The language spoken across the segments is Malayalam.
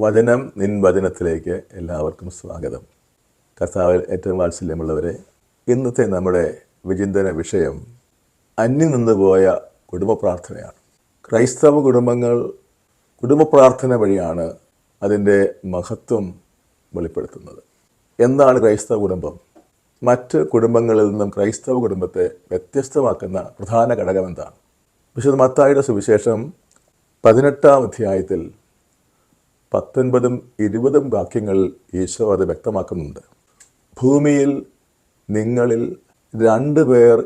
വചനം നിൻ വചനത്തിലേക്ക് എല്ലാവർക്കും സ്വാഗതം. കർത്താവിൽ ഏറ്റവും വാത്സല്യമുള്ളവരെ ഇന്നത്തെ നമ്മുടെ വിചിന്തന വിഷയം അന്യം നിന്നുപോയ കുടുംബ പ്രാർത്ഥനയാണ്. ക്രൈസ്തവ കുടുംബങ്ങൾ കുടുംബ പ്രാർത്ഥന വഴിയാണ് അതിന്റെ മഹത്വം വെളിപ്പെടുത്തുന്നത്. എന്താണ് ക്രൈസ്തവ കുടുംബം? മറ്റ് കുടുംബങ്ങളിൽ നിന്നും ക്രൈസ്തവ കുടുംബത്തെ വ്യത്യസ്തമാക്കുന്ന പ്രധാന ഘടകം എന്താണ് വിശുദ്ധ മത്തായുടെ സുവിശേഷം പതിനെട്ടാം അധ്യായത്തിൽ പത്തൊൻപതും ഇരുപതും വാക്യങ്ങളിൽ ഈശോ അത് വ്യക്തമാക്കുന്നുണ്ട്. ഭൂമിയിൽ നിങ്ങളിൽ രണ്ടു പേർ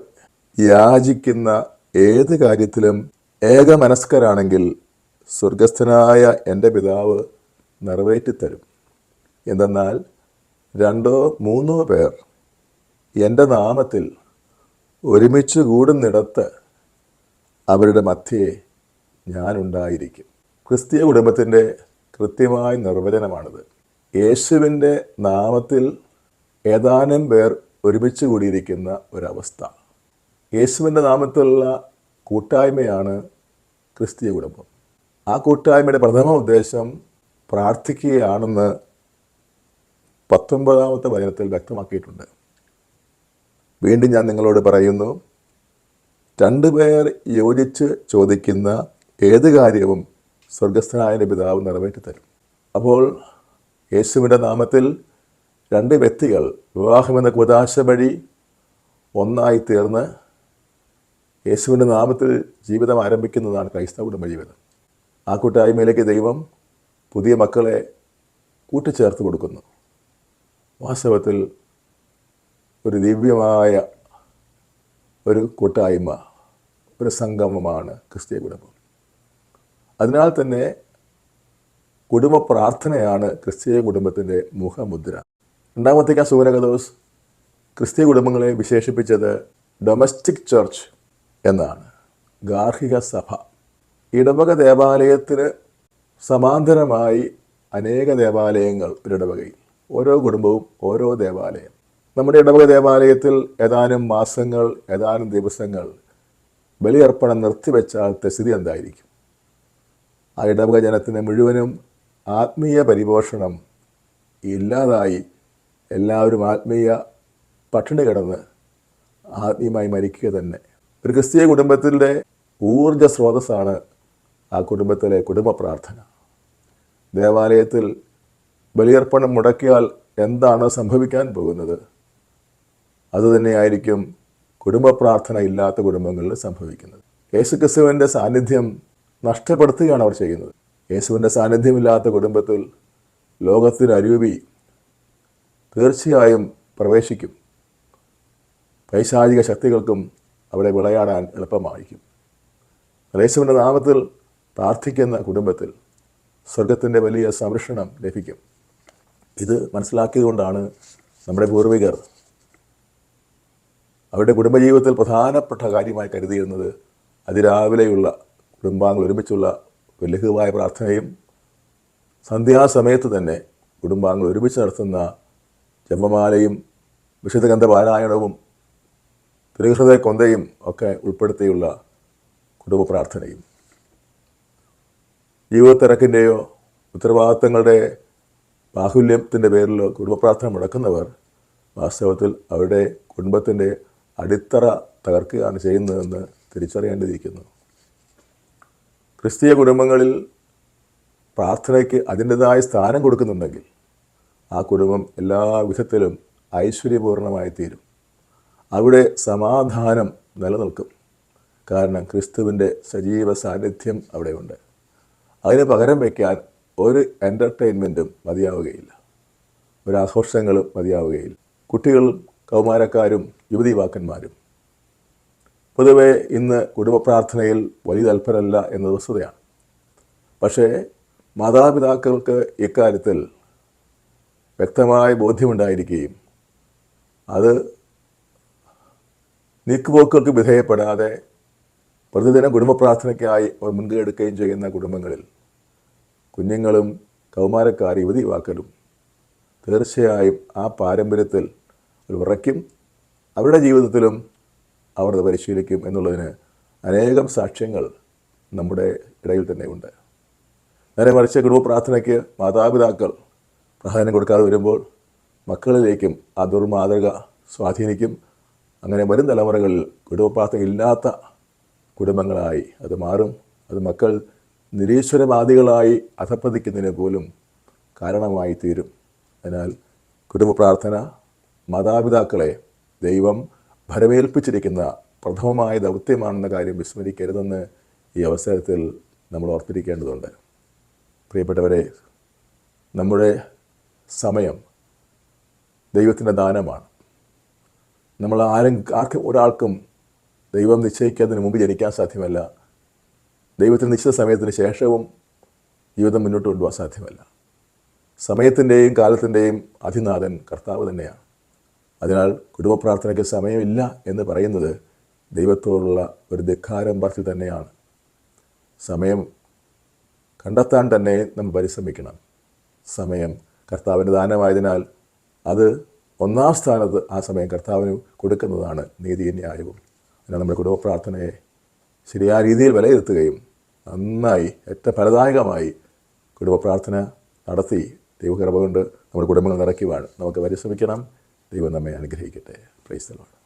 യാചിക്കുന്ന ഏത് കാര്യത്തിലും ഏകമനസ്കരാണെങ്കിൽ സ്വർഗസ്ഥനായ എന്റെ പിതാവ് നിറവേറ്റിത്തരും. എന്തെന്നാൽ രണ്ടോ മൂന്നോ പേർ എന്റെ നാമത്തിൽ ഒരുമിച്ച് കൂടുന്നിടത്ത് അവരുടെ മധ്യേ ഞാനുണ്ടായിരിക്കും. ക്രിസ്തീയ കുടുംബത്തിന്റെ കൃത്യമായ നിർവചനമാണിത്. യേശുവിന്റെ നാമത്തിൽ ഏതാനും പേർ ഒരുമിച്ച് കൂടിയിരിക്കുന്ന ഒരവസ്ഥ. യേശുവിന്റെ നാമത്തിലുള്ള കൂട്ടായ്മയാണ് ക്രിസ്തീയ കുടുംബം. ആ കൂട്ടായ്മയുടെ പ്രഥമ ഉദ്ദേശം പ്രാർത്ഥിക്കുകയാണെന്ന് പത്തൊമ്പതാമത്തെ വചനത്തിൽ വ്യക്തമാക്കിയിട്ടുണ്ട്. വീണ്ടും ഞാൻ നിങ്ങളോട് പറയുന്നു രണ്ടുപേർ യോജിച്ച് ചോദിക്കുന്ന ഏത് കാര്യവും സ്വർഗസ്ഥനായ പിതാവ് നിറവേറ്റി തരും. അപ്പോൾ യേശുവിന്റെ നാമത്തിൽ രണ്ട് വ്യക്തികൾ വിവാഹമെന്ന കുതാശ വഴി ഒന്നായി തീർന്ന് യേശുവിന്റെ നാമത്തിൽ ജീവിതം ആരംഭിക്കുന്നതാണ് ക്രൈസ്തവ കുടുംബജീവിതം ആ കൂട്ടായ്മയിലേക്ക് ദൈവം പുതിയ മക്കളെ കൂട്ടിച്ചേർത്ത് കൊടുക്കുന്നു. വാസ്തവത്തിൽ ഒരു ദിവ്യമായ ഒരു കൂട്ടായ്മ ഒരു സംഗമമാണ് ക്രിസ്തീയ കുടുംബം. അതിനാൽ തന്നെ കുടുംബ പ്രാർത്ഥനയാണ് ക്രിസ്തീയ കുടുംബത്തിന്റെ മുഖമുദ്ര. രണ്ടാമത്തേക്ക് സൂനകദോസ് ക്രിസ്തീയ കുടുംബങ്ങളെ വിശേഷിപ്പിച്ചത് ഡൊമസ്റ്റിക് ചർച്ച് എന്നാണ്. ഗാർഹിക സഭ. ഇടവക ദേവാലയത്തിന് സമാന്തരമായി അനേക ദേവാലയങ്ങൾ ഒരു ഇടവകയിൽ ഓരോ കുടുംബവും ഓരോ ദേവാലയം. നമ്മുടെ ഇടവക ദേവാലയത്തിൽ ഏതാനും മാസങ്ങൾ ഏതാനും ദിവസങ്ങൾ ബലിയർപ്പണം നിർത്തിവെച്ചാൽ സ്ഥിതി എന്തായിരിക്കും? ആ ഇടവക ജനത്തിന് മുഴുവനും ആത്മീയ പരിപോഷണം ഇല്ലാതായി എല്ലാവരും ആത്മീയ പട്ടിണി കിടന്ന് ആത്മീയമായി മരിക്കുക തന്നെ. ഒരു ക്രിസ്തീയ കുടുംബത്തിന്റെ ഊർജ സ്രോതസ്സാണ് ആ കുടുംബത്തിലെ കുടുംബ പ്രാർത്ഥന. ദേവാലയത്തിൽ ബലിയർപ്പണം മുടക്കിയാൽ എന്താണ് സംഭവിക്കാൻ പോകുന്നത്? അതുതന്നെയായിരിക്കും കുടുംബ പ്രാർത്ഥന ഇല്ലാത്ത കുടുംബങ്ങളിൽ സംഭവിക്കുന്നത്. യേശുക്രിസ്തുവിന്റെ സാന്നിധ്യം നഷ്ടപ്പെടുത്തുകയാണ് അവർ ചെയ്യുന്നത്. യേശുവിന്റെ സാന്നിധ്യമില്ലാത്ത കുടുംബത്തിൽ ലോകത്തിന് അരൂപി തീർച്ചയായും പ്രവേശിക്കും. പൈശാചിക ശക്തികൾക്കും അവിടെ വിളയാടാൻ എളുപ്പമായിരിക്കും. യേശുവിന്റെ നാമത്തിൽ പ്രാർത്ഥിക്കുന്ന കുടുംബത്തിൽ സ്വർഗത്തിന്റെ വലിയ സംരക്ഷണം ലഭിക്കും. ഇത് മനസ്സിലാക്കിയതുകൊണ്ടാണ് നമ്മുടെ പൂർവികർ അവരുടെ കുടുംബജീവിതത്തിൽ പ്രധാനപ്പെട്ട കാര്യമായി കരുതിയിരുന്നത് അതിരാവിലെയുള്ള കുടുംബാംഗങ്ങൾ ഒരുമിച്ചുള്ള ലഘുവായ പ്രാർത്ഥനയും സന്ധ്യാസമയത്ത് തന്നെ കുടുംബാംഗങ്ങൾ ഒരുമിച്ച് നടത്തുന്ന ജപമാലയും വിശുദ്ധഗന്ധ പാരായണവും തിരുഹൃദയ കൊന്തയും ഒക്കെ ഉൾപ്പെടുത്തിയുള്ള കുടുംബ പ്രാർത്ഥനയും. ജീവിതത്തിരക്കിന്റെയോ ഉത്തരവാദിത്തങ്ങളുടെ ബാഹുല്യത്തിന്റെ പേരിലോ കുടുംബ പ്രാർത്ഥന മുടക്കുന്നവർ വാസ്തവത്തിൽ അവരുടെ കുടുംബത്തിന്റെ അടിത്തറ തകർക്കുകയാണ് ചെയ്യുന്നതെന്ന് തിരിച്ചറിയേണ്ടിയിരിക്കുന്നു. ക്രിസ്തീയ കുടുംബങ്ങളിൽ പ്രാർത്ഥനയ്ക്ക് അതിന്റെതായ സ്ഥാനം കൊടുക്കുന്നുണ്ടെങ്കിൽ ആ കുടുംബം എല്ലാ വിധത്തിലും ഐശ്വര്യപൂർണമായി തീരും. അവിടെ സമാധാനം നിലനിൽക്കും. കാരണം ക്രിസ്തുവിന്റെ സജീവ സാന്നിധ്യം അവിടെയുണ്ട്. അതിന് പകരം വയ്ക്കാൻ ഒരു എന്റർടൈൻമെന്റും മതിയാവുകയില്ല. ഒരു ആഘോഷങ്ങളും മതിയാവുകയില്ല. കുട്ടികളും കൗമാരക്കാരും യുവതി യുവാക്കന്മാരും പൊതുവെ ഇന്ന് കുടുംബ പ്രാർത്ഥനയിൽ വലിയ തൽപരല്ല എന്ന വസ്തുതയാണ്. പക്ഷേ മാതാപിതാക്കൾക്ക് ഇക്കാര്യത്തിൽ വ്യക്തമായ ബോധ്യമുണ്ടായിരിക്കുകയും അത് നീക്കുപോക്കുകൾക്ക് വിധേയപ്പെടാതെ പ്രതിദിന കുടുംബ പ്രാർത്ഥനയ്ക്കായി അവർ മുൻകൈ എടുക്കുകയും ചെയ്യുന്ന കുടുംബങ്ങളിൽ കുഞ്ഞുങ്ങളും കൗമാരക്കാർ യുവതി യുവാക്കളും തീർച്ചയായും ആ പാരമ്പര്യത്തിൽ ഒരു ഉറയ്ക്കും. അവരുടെ ജീവിതത്തിലും അവർ അത് പരിശീലിക്കും എന്നുള്ളതിന് അനേകം സാക്ഷ്യങ്ങൾ നമ്മുടെ ഇടയിൽ തന്നെ ഉണ്ട്. നേരെ മറിച്ച് കുടുംബ പ്രാർത്ഥനയ്ക്ക് മാതാപിതാക്കൾ പ്രാധാന്യം കൊടുക്കാതെ വരുമ്പോൾ മക്കളിലേക്കും ആ ദുർമാതൃക സ്വാധീനിക്കും. അങ്ങനെ വരും തലമുറകളിൽ കുടുംബ പ്രാർത്ഥന ഇല്ലാത്ത കുടുംബങ്ങളായി അത് മാറും. അത് മക്കൾ നിരീശ്വരവാദികളായി അധപ്പതിക്കുന്നതിന് പോലും കാരണമായി തീരും. അതിനാൽ കുടുംബ പ്രാർത്ഥന മാതാപിതാക്കളെ ദൈവം ഭരമേൽപ്പിച്ചിരിക്കുന്ന പ്രഥമമായ ദൗത്യമാണെന്ന കാര്യം വിസ്മരിക്കരുതെന്ന് ഈ അവസരത്തിൽ നമ്മൾ ഓർത്തിരിക്കേണ്ടതുണ്ട്. പ്രിയപ്പെട്ടവരെ നമ്മുടെ സമയം ദൈവത്തിന്റെ ദാനമാണ്. നമ്മൾ ആരും ആർക്കും ഒരാൾക്കും ദൈവം നിശ്ചയിക്കാതിന് മുമ്പ് ജനിക്കാൻ സാധ്യമല്ല. ദൈവത്തിന് നിശ്ചിത സമയത്തിന് ശേഷവും ജീവിതം മുന്നോട്ട് കൊണ്ടുപോകാൻ സാധ്യമല്ല. സമയത്തിന്റെയും കാലത്തിന്റെയും അധിനാഥൻ കർത്താവ് തന്നെയാണ്. അതിനാൽ കുടുംബ പ്രാർത്ഥനയ്ക്ക് സമയമില്ല എന്ന് പറയുന്നത് ദൈവത്തോടുള്ള ഒരു ധിക്കാരം പറച്ചിൽ തന്നെയാണ്. സമയം കണ്ടെത്താൻ തന്നെ നമ്മൾ പരിശ്രമിക്കണം. സമയം കർത്താവിന്റെ ദാനമായതിനാൽ അത് ഒന്നാം സ്ഥാനത്ത് ആ സമയം കർത്താവിന് കൊടുക്കുന്നതാണ് നീതിയും ന്യായവും. അതിനാൽ നമ്മുടെ കുടുംബ പ്രാർത്ഥനയെ ശരിയായ രീതിയിൽ വിലയിരുത്തുകയും നന്നായി ഏറ്റവും ഫലദായകമായി കുടുംബ പ്രാർത്ഥന നടത്തി ദൈവകൃപ കൊണ്ട് നമ്മുടെ കുടുംബങ്ങൾ നിറയ്ക്കുവാൻ നമുക്ക് പരിശ്രമിക്കണം. ദൈവം നമ്മെ അനുഗ്രഹിക്കട്ടെ. പ്രൈസ്തലോട്